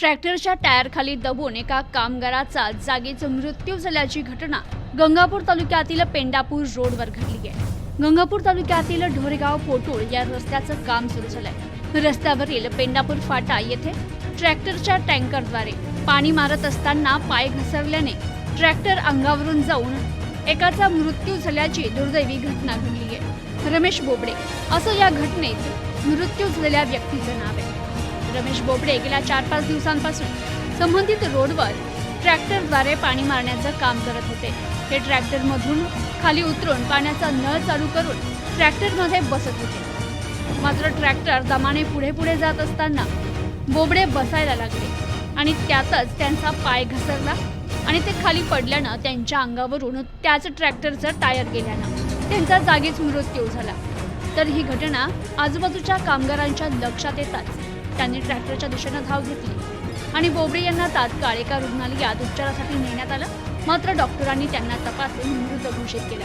ट्रॅक्टरच्या टायरखाली दबून एका कामगाराचा जागीच मृत्यू झाल्याची घटना गंगापूर तालुक्यातील पेंडापूर रोडवर घडली आहे. गंगापूर तालुक्यातील ढोरेगाव पोटूळ या रस्त्याचं काम सुरू झालंय. रस्त्यावरील पेंडापूर फाटा येथे ट्रॅक्टरच्या टँकरद्वारे पाणी मारत असताना पाय घसरल्याने ट्रॅक्टर अंगावरून जाऊन एकाचा मृत्यू झाल्याची दुर्दैवी घटना घडली आहे. रमेश बोबडे असं या घटनेत मृत्यू झालेल्या व्यक्तीचं नाव आहे. रमेश बोबडे गेल्या चार पाच दिवसांपासून संबंधित रोडवर ट्रॅक्टरद्वारे पाणी मारण्याचं काम करत होते. हे ट्रॅक्टरमधून खाली उतरून पाण्याचा नळ चालू करून ट्रॅक्टरमध्ये बसत होते. मात्र ट्रॅक्टर दमाने पुढे पुढे जात असताना बोबडे बसायला लागले आणि त्यातच त्यांचा पाय घसरला आणि ते खाली पडल्यानं त्यांच्या अंगावरून त्याच ट्रॅक्टरचं टायर गेल्यानं त्यांचा जागीच मृत्यू झाला. तर ही घटना आजूबाजूच्या कामगारांच्या लक्षात येताच त्यांनी ट्रॅक्टरच्या दिशेनं धाव घेतली. आणि बोबडे यांना तात्काळ एका रुग्णालयात उपचारासाठी नेण्यात आलं. मात्र डॉक्टरांनी त्यांना तपासून मृत घोषित केलं.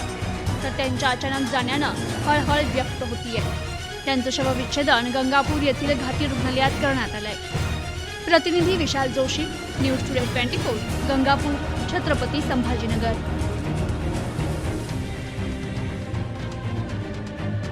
तर त्यांच्या अचानक जाण्यानं हळहळ व्यक्त होतीये. त्यांचं शवविच्छेदन गंगापूर येथील घाटी रुग्णालयात करण्यात आलंय. प्रतिनिधी Vishal Joshi news today twenty four Gangapur Chhatrapati Sambhajinagar.